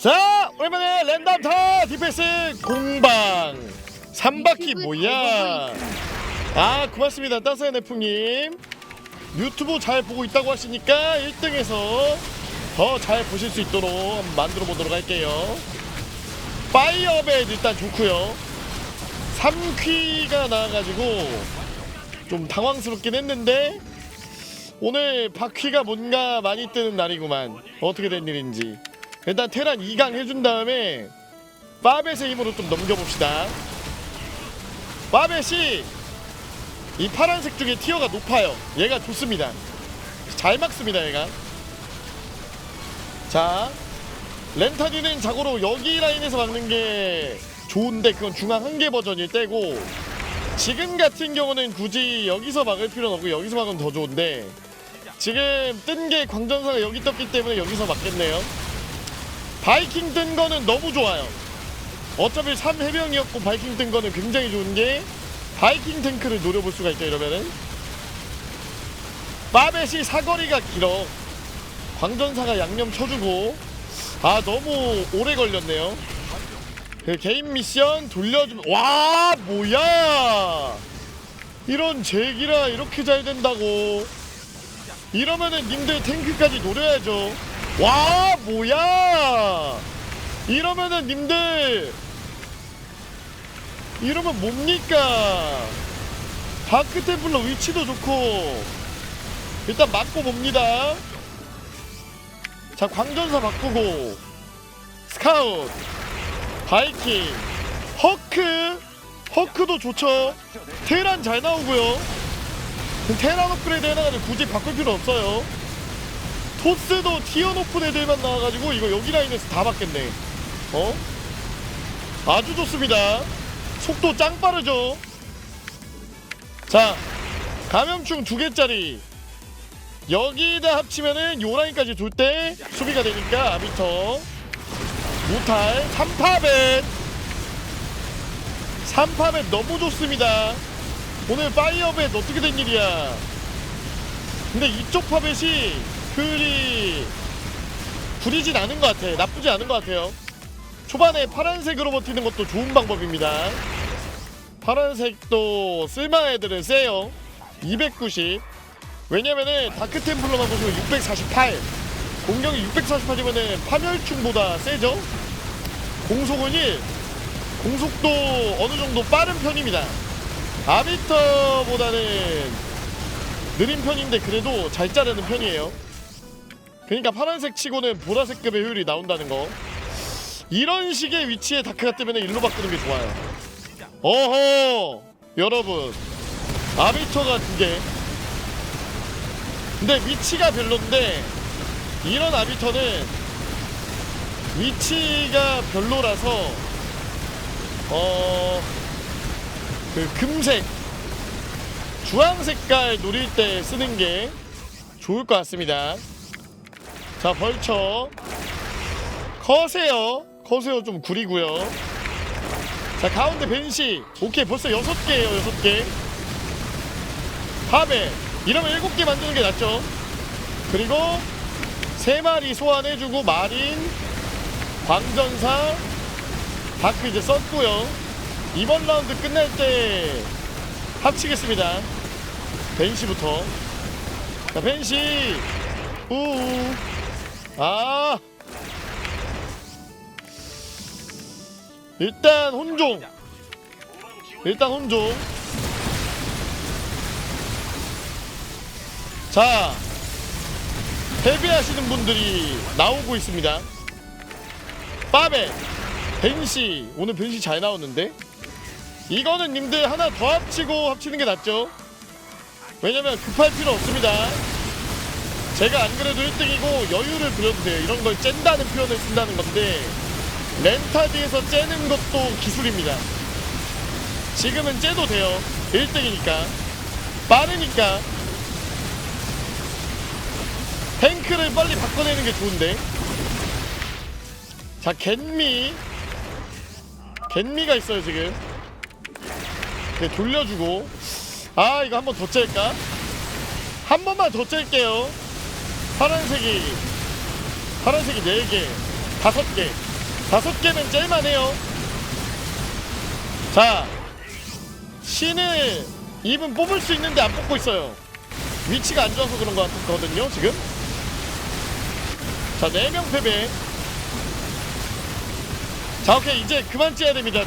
자 오랜만에 랜덤 타 디펜스 공방. 3바퀴 뭐야? 아 고맙습니다 따스한 애풍님. 유튜브 잘 보고 있다고 하시니까 1등에서 더 잘 보실 수 있도록 한번 만들어 보도록 할게요. 파이어벳 일단 좋고요. 3퀴가 나와가지고 좀 당황스럽긴 했는데 오늘 바퀴가 뭔가 많이 뜨는 날이구만. 어떻게 된 일인지 일단 테란 2강 해준 다음에 빠벳의 힘으로 좀 넘겨봅시다. 빠벳이 이 파란색 중에 티어가 높아요. 얘가 좋습니다. 잘 막습니다 얘가. 자 렌타디는 자고로 여기 라인에서 막는 게 좋은데 그건 중앙 한개 버전일 때고 지금 같은 경우는 굳이 여기서 막을 필요는 없고 여기서 막으면 더 좋은데 지금 뜬 게 광전사가 여기 떴기 때문에 여기서 막겠네요 바이킹 뜬 거는 너무 좋아요. 어차피 3해병이었고 바이킹 뜬 거는 굉장히 좋은 게 바이킹 탱크를 노려볼 수가 있죠 이러면은. 빠벳이 사거리가 길어. 광전사가 양념 쳐주고. 아 너무 오래 걸렸네요. 그 개인 미션 돌려주면 와 뭐야! 이런 제기라 이렇게 잘 된다고. 이러면은 님들 탱크까지 노려야죠 와 뭐야? 이러면은 님들 이러면 뭡니까? 다크 템플러 위치도 좋고 일단 맞고 봅니다. 자 광전사 바꾸고 스카웃 바이킹 허크 허크도 좋죠. 테란 잘 나오고요. 테란 업그레이드 해나가지고 굳이 바꿀 필요 없어요 토스도 티어 높은 애들만 나와가지고 이거 여기 라인에서 다 받겠네. 어? 아주 좋습니다. 속도 짱 빠르죠? 자 감염충 두 개짜리. 여기다 합치면은 요 라인까지 돌때 수비가 되니까 아비터. 무탈 3파벳. 3파벳 너무 좋습니다. 오늘 파이어벳 어떻게 된 일이야? 근데 이쪽 파벳이 그리 구리진 않은 것 같아 나쁘지 않은 것 같아요. 초반에 파란색으로 버티는 것도 좋은 방법입니다. 파란색도 쓸만한 애들은 세요. 290 왜냐면은 다크템플러만 보시면 648 공격이 648이면은 파멸충보다 세죠? 공속은 1 공속도 어느 정도 빠른 편입니다. 아비터보다는 느린 편인데 그래도 잘 자르는 편이에요 그러니까 파란색 치고는 보라색급의 효율이 나온다는 거. 이런 식의 위치에 다크가 뜨면 일로 바꾸는 게 좋아요. 어허! 여러분. 아비터가 두개. 근데 위치가 별론데 이런 아비터는 위치가 별로라서 어... 그 금색 주황 색깔 노릴 때 쓰는 게 좋을 것 같습니다 자 벌쳐. 커세요. 커세요 좀 구리고요. 자 가운데 벤시. 오케이 벌써 여섯 개예요 여섯 개. 파베 이러면 일곱 개 만드는 게 낫죠. 그리고 세 마리 소환해주고 마린 광전사 다크 이제 썼고요. 이번 라운드 끝날 때 합치겠습니다. 벤시부터. 자 벤시. 우우 아! 일단 혼종. 일단 혼종. 자 패배하시는 분들이 나오고 있습니다. 빠베 벤시. 오늘 벤시 잘 나오는데? 이거는 님들 하나 더 합치고 합치는 게 낫죠? 왜냐면 급할 필요 없습니다 제가 안 그래도 1등이고 여유를 부려도 돼요. 이런 걸 쨘다는 표현을 쓴다는 건데 렌타드에서 째는 것도 기술입니다. 지금은 째도 돼요. 1등이니까. 빠르니까. 탱크를 빨리 바꿔내는 게 좋은데. 자 겐미. 겐미가 있어요 지금. 네, 돌려주고. 아 이거 한 번 더 짤까? 한 번만 더 짤게요 파란색이 파란색이 4개 다섯 개. 다섯 개는 짤만해요. 자 신을 입은 뽑을 수 있는데 안 뽑고 있어요. 위치가 안 좋아서 그런 것 같거든요 지금. 자 4명 패배. 자 오케이. 이제 그만 째야 됩니다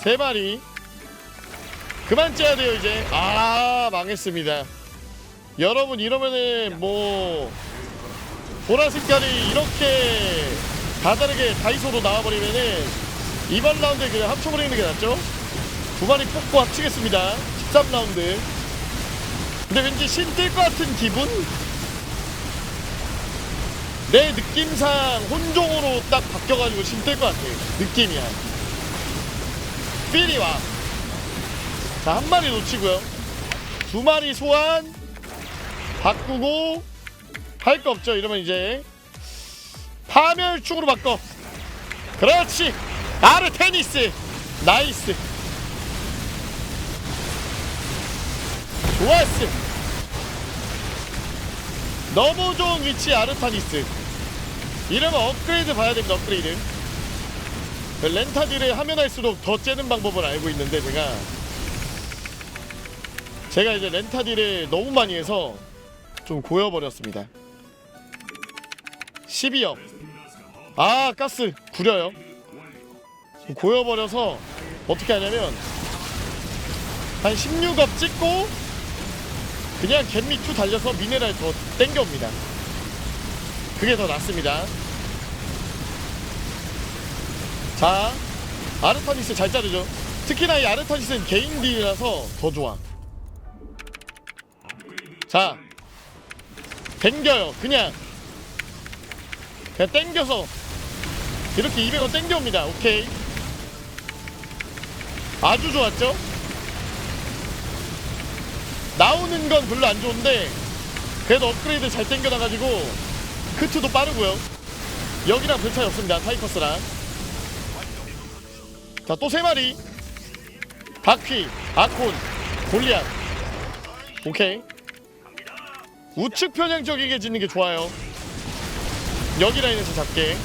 저세 마리. 그만 째야 돼요 이제. 아 망했습니다 여러분 이러면은 뭐 보라 색깔이 이렇게 다다르게 다이소로 나와버리면은 이번 라운드에 그냥 합쳐버리는 게 낫죠? 두 마리 뽑고 합치겠습니다. 13라운드. 근데 왠지 신 뜰 것 같은 기분? 내 느낌상 혼종으로 딱 바뀌어가지고 신 뜰 것 같아. 느낌이야. 필이 와. 자, 한 마리 놓치고요. 두 마리 소환 바꾸고 할 거 없죠. 이러면 이제 파멸충으로 바꿔. 그렇지. 아르 테니스. 나이스. 좋았어. 너무 좋은 위치 아르타니스. 이러면 업그레이드 봐야 됩니다. 업그레이드. 렌타딜을 하면 할수록 더 째는 방법을 알고 있는데 제가 제가 이제 렌타딜을 너무 많이 해서 좀 고여버렸습니다. 12업 아 가스 구려요? 좀 고여버려서 어떻게 하냐면 한 16업 찍고 그냥 2 달려서 미네랄 더 땡겨옵니다. 그게 더 낫습니다. 자 아르타니스 잘 자르죠? 특히나 이 아르타니스는 개인 딜이라서 더 좋아. 자 땡겨요. 그냥. 그냥 땡겨서. 이렇게 200원 땡겨옵니다. 오케이. 아주 좋았죠? 나오는 건 별로 안 좋은데 그래도 업그레이드 잘 땡겨놔가지고 크트도 빠르고요. 여기랑 별 차이 없습니다. 타이커스랑. 자 또 세 마리. 바퀴 아콘 골리앗. 오케이 우측 편향적이게 짓는 게 좋아요. 여기 라인에서 잡게.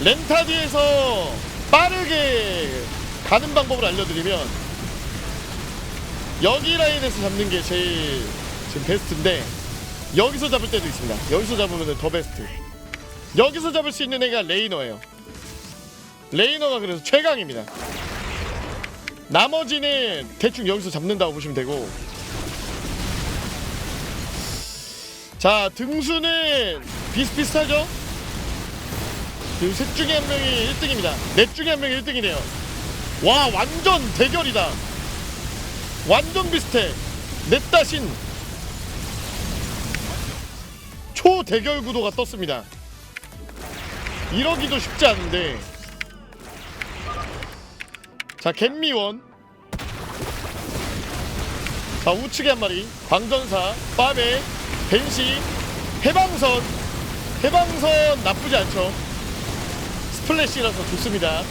렌타디에서 빠르게 가는 방법을 알려드리면 여기 라인에서 잡는 게 제일 지금 베스트인데 여기서 잡을 때도 있습니다. 여기서 잡으면 더 베스트. 여기서 잡을 수 있는 애가 레이너예요. 레이너가 그래서 최강입니다. 나머지는 대충 여기서 잡는다고 보시면 되고 자 등수는 비슷비슷하죠? 지금 셋 중에 한 명이 1등입니다. 넷 중에 한 명이 1등이네요. 와 완전 대결이다. 완전 비슷해. 넷 다신 초대결 구도가 떴습니다. 이러기도 쉽지 않은데. 자 갯미원. 자 우측에 한 마리. 광전사 빠베 벤시 해방선 해방선 나쁘지 않죠. 스플래시라서 좋습니다.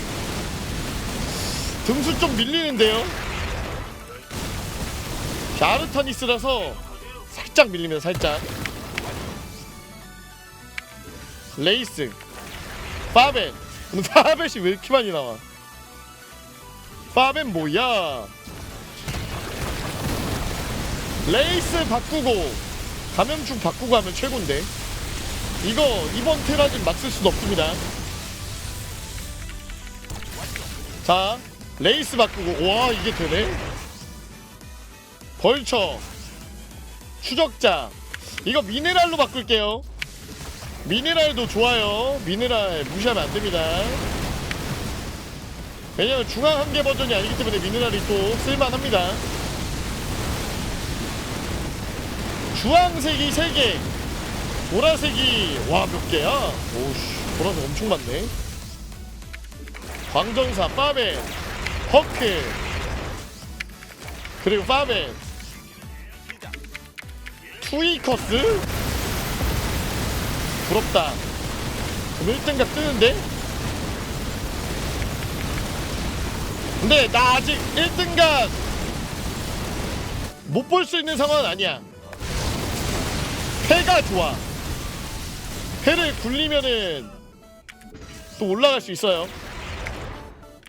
등수 좀 밀리는데요. 샤르타니스라서 살짝 밀립니다 살짝. 레이스 파벤. 파벤이 왜 이렇게 많이 나와? 파벤 뭐야? 레이스 바꾸고 감염충 바꾸고 하면 최고인데. 이거 이번 테라진 막쓸 수는 없습니다. 자 레이스 바꾸고 와 이게 되네? 벌처 추적자. 이거 미네랄로 바꿀게요. 미네랄도 좋아요. 미네랄 무시하면 안됩니다. 왜냐면 중앙 한계 버전이 아니기 때문에 미네랄이 또 쓸만합니다 주황색이 3개 보라색이 와 몇 개야? 오씨 보라색 엄청 많네. 광전사 파벤 허크. 그리고 파벤 투이커스? 부럽다. 그럼 1등각 뜨는데? 근데 나 아직 1등각 못 볼 수 있는 상황은 아니야 패가 좋아. 회를 굴리면은 또 올라갈 수 있어요.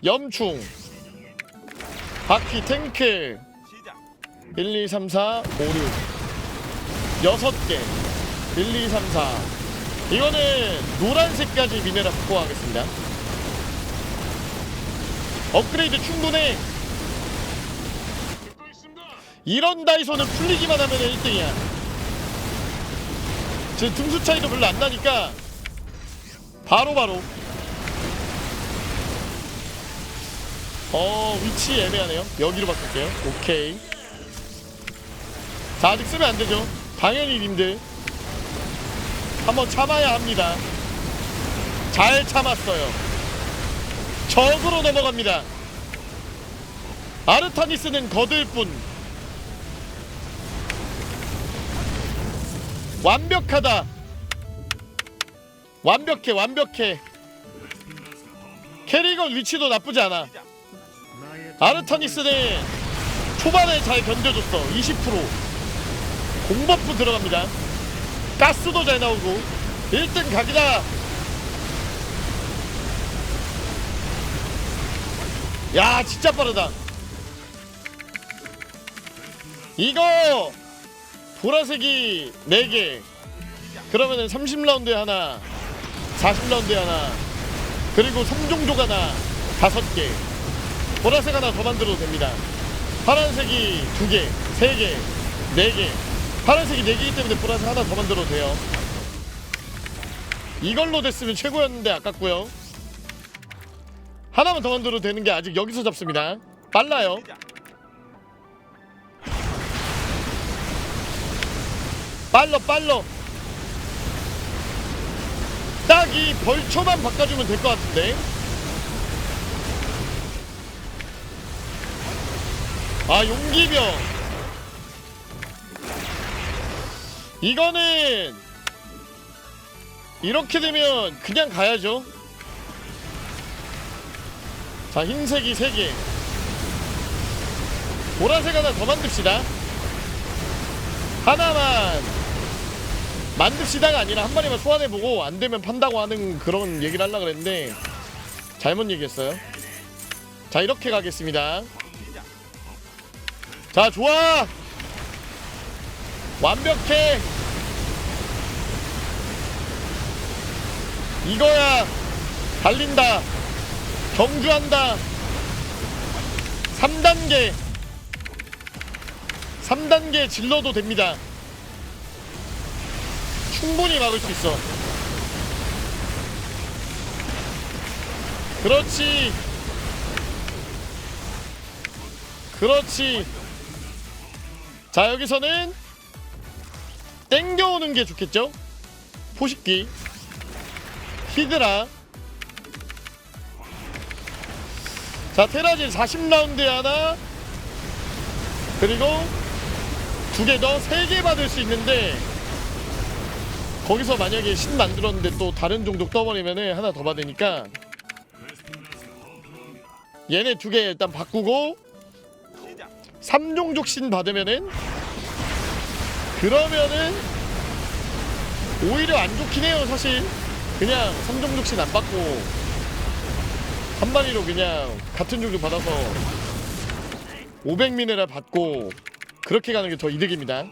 염충, 바퀴, 탱크, 1, 2, 3, 4, 5, 6 여섯 개. 1, 2, 3, 4 이거는 노란색까지 미네랄 바꿔 가겠습니다. 업그레이드 충분해. 이런 다이소는 풀리기만 하면 1등이야 지금 등수 차이도 별로 안 나니까 바로 바로. 어 위치 애매하네요. 여기로 바꿀게요. 오케이. 자 아직 쓰면 안 되죠? 당연히 님들. 한번 참아야 합니다. 잘 참았어요. 적으로 넘어갑니다. 아르타니스는 거들 뿐 완벽하다. 완벽해 완벽해. 캐리건 위치도 나쁘지 않아. 아르타니스는 초반에 잘 견뎌줬어. 20% 공버프 들어갑니다. 가스도 잘 나오고. 1등 각이다. 야 진짜 빠르다. 이거 보라색이 4개. 그러면은 30라운드에 하나 40라운드에 하나 그리고 3종족 하나 5개. 보라색 하나 더 만들어도 됩니다. 파란색이 2개 3개 4개. 파란색이 4개이기 때문에 보라색 하나 더 만들어도 돼요. 이걸로 됐으면 최고였는데 아깝고요. 하나만 더 만들어도 되는 게 아직 여기서 잡습니다. 빨라요 빨러 빨러. 딱 이 벌초만 바꿔주면 될 것 같은데? 아 용기병. 이거는 이렇게 되면 그냥 가야죠. 자 흰색이 3개. 보라색 하나 더 만듭시다. 하나만 만듭시다가 아니라 한 마리만 소환해보고 안 되면 판다고 하는 그런 얘기를 하려고 그랬는데 잘못 얘기했어요. 자 이렇게 가겠습니다. 자 좋아! 완벽해! 이거야! 달린다! 경주한다! 3단계! 3단계 질러도 됩니다 충분히 막을 수 있어. 그렇지. 그렇지. 자 여기서는 땡겨오는 게 좋겠죠? 포식기. 히드라. 자 테라질 40라운드에 하나. 그리고 두 개 더 세 개 받을 수 있는데 거기서 만약에 신 만들었는데 또 다른 종족 떠버리면은 하나 더 받으니까 얘네 두 개 일단 바꾸고 3종족 신 받으면은 그러면은 오히려 안 좋긴 해요 사실. 그냥 3종족 신 안 받고 한 마리로 그냥 같은 종족 받아서 500미네랄 받고 그렇게 가는 게 더 이득입니다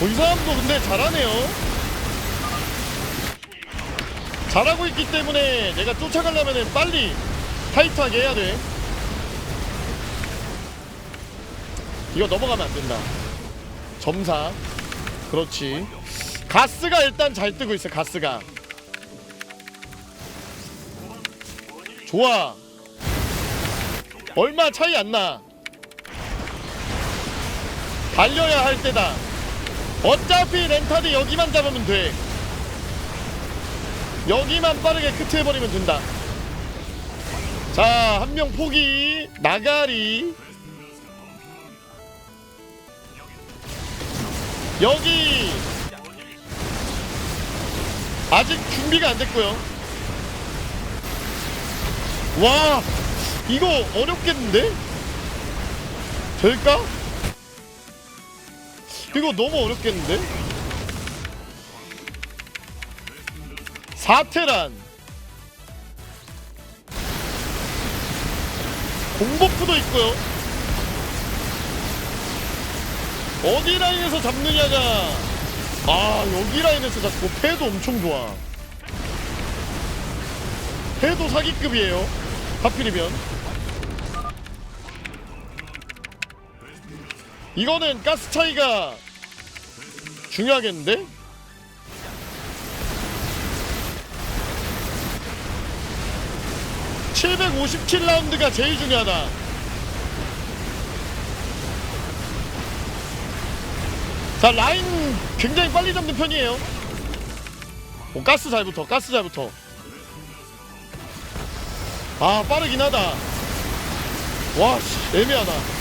어, 이 사람도 근데 잘하네요. 잘하고 있기 때문에 내가 쫓아가려면 빨리 타이트하게 해야 돼. 이거 넘어가면 안 된다. 점사. 그렇지. 가스가 일단 잘 뜨고 있어 가스가. 좋아. 얼마 차이 안 나. 달려야 할 때다 어차피 렌타드 여기만 잡으면 돼. 여기만 빠르게 크트해버리면 된다. 자 한 명 포기. 나가리. 여기. 아직 준비가 안 됐고요. 와 이거 어렵겠는데? 될까? 이거 너무 어렵겠는데? 사테란. 공버프도 있고요. 어디 라인에서 잡느냐가 아 여기 라인에서 잡고 패도 엄청 좋아. 패도 사기급이에요. 하필이면 이거는 가스 차이가 중요하겠는데? (757 라운드가) 제일 중요하다. 자 라인 굉장히 빨리 잡는 편이에요. 오, 가스 잘 붙어 가스 잘 붙어. 아 빠르긴 하다. 와씨 애매하다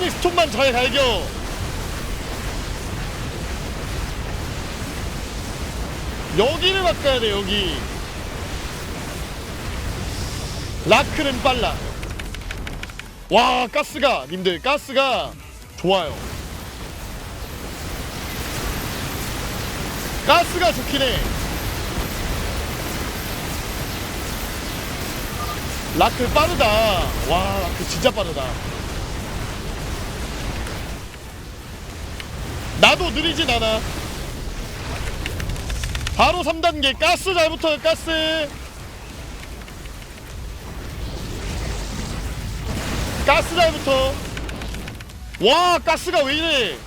사이오닉 스톤만 잘 갈겨. 여기를 바꿔야 돼 여기. 라크는 빨라. 와 가스가. 님들 가스가 좋아요. 가스가 좋긴 해. 라크 빠르다. 와 라크 진짜 빠르다 나도 느리진 않아. 바로 3단계. 가스 잘 붙어요 가스. 가스 잘 붙어. 와 가스가 왜 이래?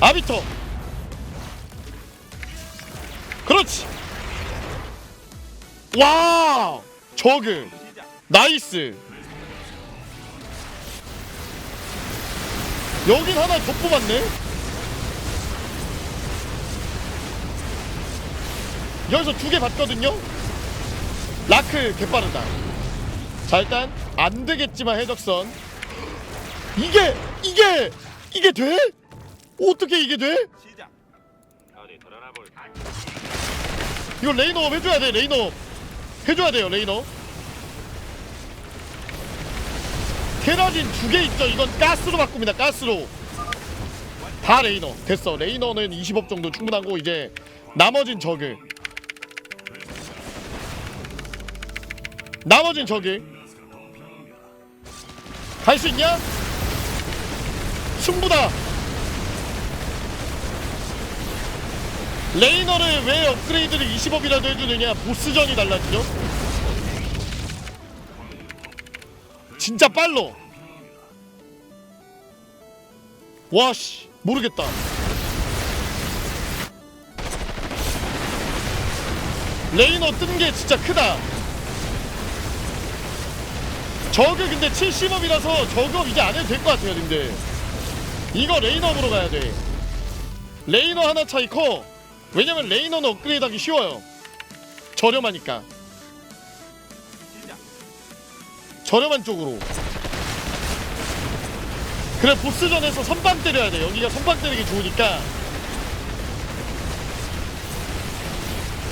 아비터. 그렇지. 와 저그. 나이스 여긴 하나 더 뽑았네. 여기서 두 개 봤거든요. 라크 개빠르다. 자 일단 안 되겠지만 해적선. 이게 이게 이게 돼? 어떻게 이게 돼? 이거 레이너업 해줘야 돼 레이너업. 해줘야 돼요 레이너 테라진 두 개 있죠. 이건 가스로 바꿉니다. 가스로. 다 레이너. 됐어. 레이너는 20업 정도 충분하고 이제 나머진 저그 나머진 저그 갈수 있냐? 승부다. 레이너를 왜 업그레이드를 20업이라도 해주느냐? 보스전이 달라지죠 진짜 빨로. 와씨. 모르겠다. 레이너 뜬 게 진짜 크다. 저그 근데 70업이라서 저거 이제 안 해도 될 것 같아요 근데 이거 레이너업으로 가야 돼. 레이너 하나 차이 커. 왜냐면 레이너는 업그레이드 하기 쉬워요. 저렴하니까 저렴한 쪽으로. 그래 보스전에서 선빵 때려야 돼. 여기가 선빵 때리기 좋으니까.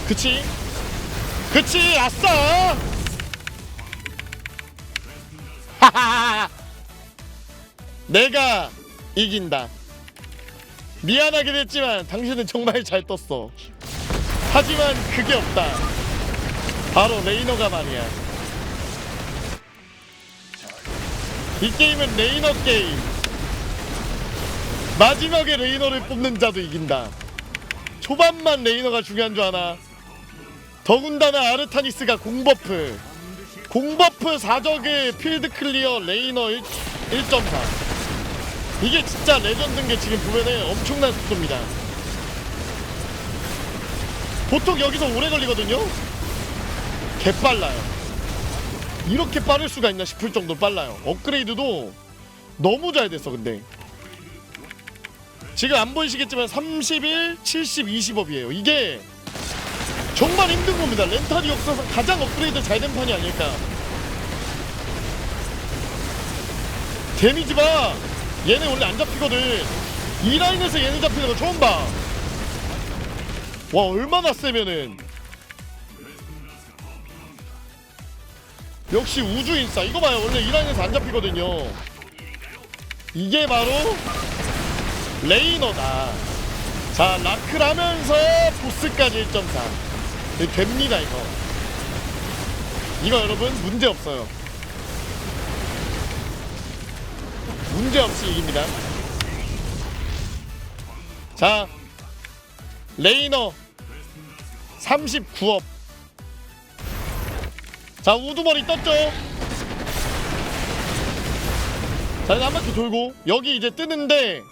그치? 그치 아싸! 내가 이긴다. 미안하긴 했지만 당신은 정말 잘 떴어. 하지만 그게 없다. 바로 레이너가 말이야 이 게임은 레이너 게임. 마지막에 레이너를 뽑는 자도 이긴다. 초반만 레이너가 중요한 줄 아나? 더군다나 아르타니스가 공버프. 공버프 4적의 필드 클리어 레이너 1, 1.4 이게 진짜 레전드인 게 지금 보면은 엄청난 속도입니다. 보통 여기서 오래 걸리거든요? 개빨라요 이렇게 빠를 수가 있나 싶을 정도로 빨라요. 업그레이드도 너무 잘 됐어 근데. 지금 안 보이시겠지만 31, 70, 20업이에요. 이게 정말 힘든 겁니다. 렌탈이 역사상 가장 업그레이드 잘 된 판이 아닐까. 데미지 봐 얘네 원래 안 잡히거든. 이 라인에서 얘네 잡히는 거 처음 봐와 얼마나 세면은 역시 우주 인싸. 이거 봐요. 원래 이 라인에서 안 잡히거든요. 이게 바로 레이너다. 자 라클 하면서 보스까지 1.4 됩니다 이거. 이거 여러분 문제 없어요. 문제 없이 이깁니다. 자 레이너 39업 자 우두머리 떴죠? 자 이제 한 바퀴 돌고 여기 이제 뜨는데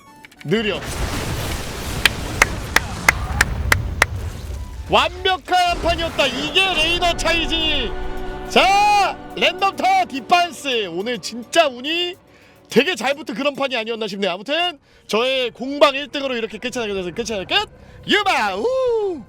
느려. 완벽한 판이었다. 이게 레이너 차이지. 자 랜덤타 디판스. 오늘 진짜 운이 되게 잘 붙은 그런 판이 아니었나 싶네요. 아무튼 저의 공방 1등으로 이렇게 끝이 나게 돼서 끝이 나게 끝 유바 우